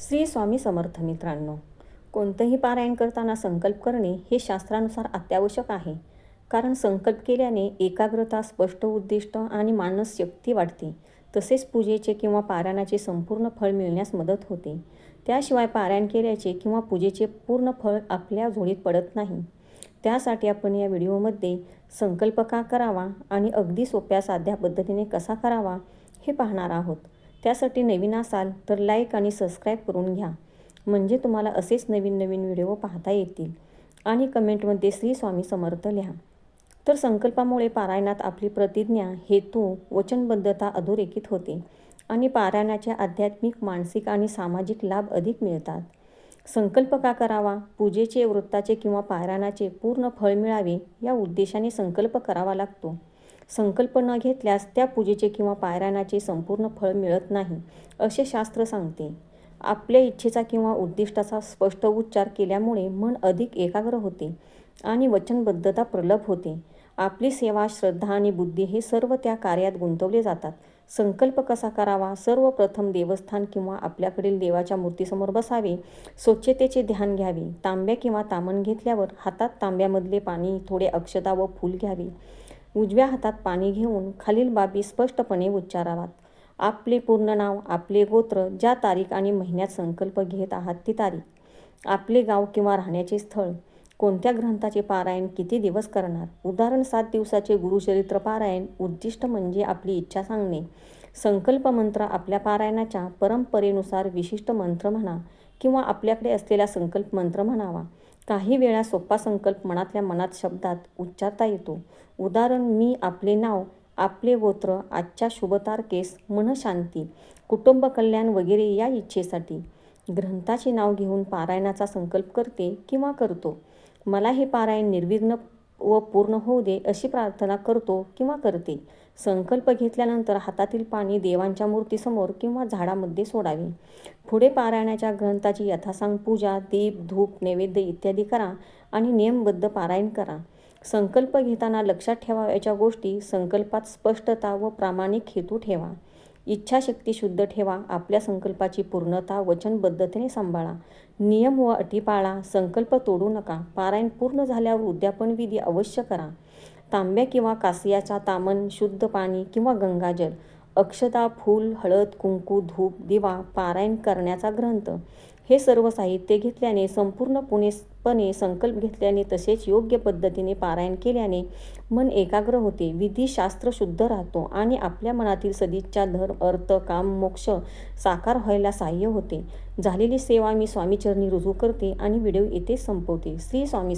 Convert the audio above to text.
श्री स्वामी समर्थ मित्रांनो कोणतंही पारायण करताना संकल्प करणे हे शास्त्रानुसार अत्यावश्यक आहे. कारण संकल्प केल्याने एकाग्रता स्पष्ट उद्दिष्ट आणि मानस शक्ती वाढते. तसेच पूजेचे किंवा पारायणाचे संपूर्ण फळ मिळण्यास मदत होते. त्याशिवाय पारायण केल्याचे किंवा पूजेचे पूर्ण फळ आपल्या झोळीत पडत नाही. त्यासाठी आपण या व्हिडिओमध्ये संकल्प का करावा आणि अगदी सोप्या साध्या पद्धतीने कसा करावा हे पाहणार आहोत. त्यासाठी नवीन असाल तर लाईक आणि सबस्क्राईब करून घ्या. म्हणजे तुम्हाला असेच नवीन नवीन व्हिडिओ पाहता येतील. आणि कमेंटमध्ये श्री स्वामी समर्थ लिहा. तर संकल्पामुळे पारायणात आपली प्रतिज्ञा हेतू वचनबद्धता अधोरेखित होते. आणि पारायणाचे आध्यात्मिक मानसिक आणि सामाजिक लाभ अधिक मिळतात. संकल्प का करावा? पूजेचे वृत्ताचे किंवा पारायणाचे पूर्ण फळ मिळावे या उद्देशाने संकल्प करावा लागतो. संकल्प न घेतल्यास त्या पूजेचे किंवा पारायणाचे संपूर्ण फळ मिळत नाही असे शास्त्र सांगते. आपल्या इच्छेचा किंवा उद्दिष्टाचा स्पष्ट उच्चार केल्यामुळे मन अधिक एकाग्र होते आणि वचनबद्धता प्रलभ होते. आपली सेवा श्रद्धा आणि बुद्धी हे सर्व त्या कार्यात गुंतवले जातात. संकल्प कसा करावा? सर्वप्रथम देवस्थान किंवा आपल्याकडील देवाच्या मूर्तीसमोर बसावे. स्वच्छतेचे ध्यान घ्यावे. तांब्या किंवा तामण घेतल्यावर हातात तांब्यामधले पाणी थोडे अक्षता व फूल घ्यावे. उजव्या हातात पाणी घेऊन खालील बाबी स्पष्टपणे उच्चारावात आपले पूर्ण नाव आपले गोत्र ज्या तारीख आणि महिन्यात संकल्प घेत आहात ती तारीख. आपले गाव किंवा राहण्याचे स्थळ. कोणत्या ग्रंथाचे पारायण किती दिवस करणार? उदाहरण सात दिवसाचे गुरुचरित्र पारायण उद्दिष्ट म्हणजे आपली इच्छा सांगणे. संकल्प मंत्र आपल्या पारायणाच्या परंपरेनुसार विशिष्ट मंत्र म्हणा किंवा आपल्याकडे असलेला संकल्प मंत्र म्हणावा. काही वेळा सोपा संकल्प मनातल्या मनात शब्दात उच्चारता येतो. उदाहरण मी आपले नाव आपले गोत्र आजच्या शुभतारकेस मनशांती कुटुंब कल्याण वगैरे या इच्छेसाठी. ग्रंथाचे नाव घेऊन पारायणाचा संकल्प करते किंवा करतो. मला हे पारायण निर्विघ्न व पूर्ण होऊ दे अशी प्रार्थना करतो किंवा करते. संकल्प घेतल्यानंतर हातातील पाणी देवांच्या मूर्तीसमोर किंवा झाडामध्ये सोडावे. पुढे पारायणाच्या ग्रंथाची यथासांग पूजा दीप धूप नैवेद्य इत्यादी करा आणि नियमबद्ध पारायण करा. संकल्प घेताना लक्षात ठेवावयाच्या गोष्टी संकल्पात स्पष्टता व प्रामाणिक हेतू ठेवा. इच्छाशक्ती शुद्ध ठेवा आपल्या संकल्पाची पूर्णता वचनबद्धतेने सांभाळा. नियम व अटी पाळा संकल्प तोडू नका पारायण पूर्ण झाल्यावर उद्यापन विधी अवश्य करा. तांब्या किंवा कासियाचा तामन शुद्ध पाणी किंवा गंगाजल अक्षता फूल हळद कुंकू धूप दिवा पारायण करण्याचा ग्रंथ. हे सर्व साहित्य घेतल्याने संपूर्ण पुणेपणे संकल्प घेतल्याने तसेच योग्य पद्धतीने पारायण केल्याने मन एकाग्र होते. विधीशास्त्र शुद्ध राहतो आणि आपल्या मनातील सदिच्छा धर्म अर्थ काम मोक्ष साकार व्हायला सहाय्य होते. झालेली सेवा मी स्वामीचरणी रुजू करते आणि व्हिडिओ येथे संपवते. श्री स्वामी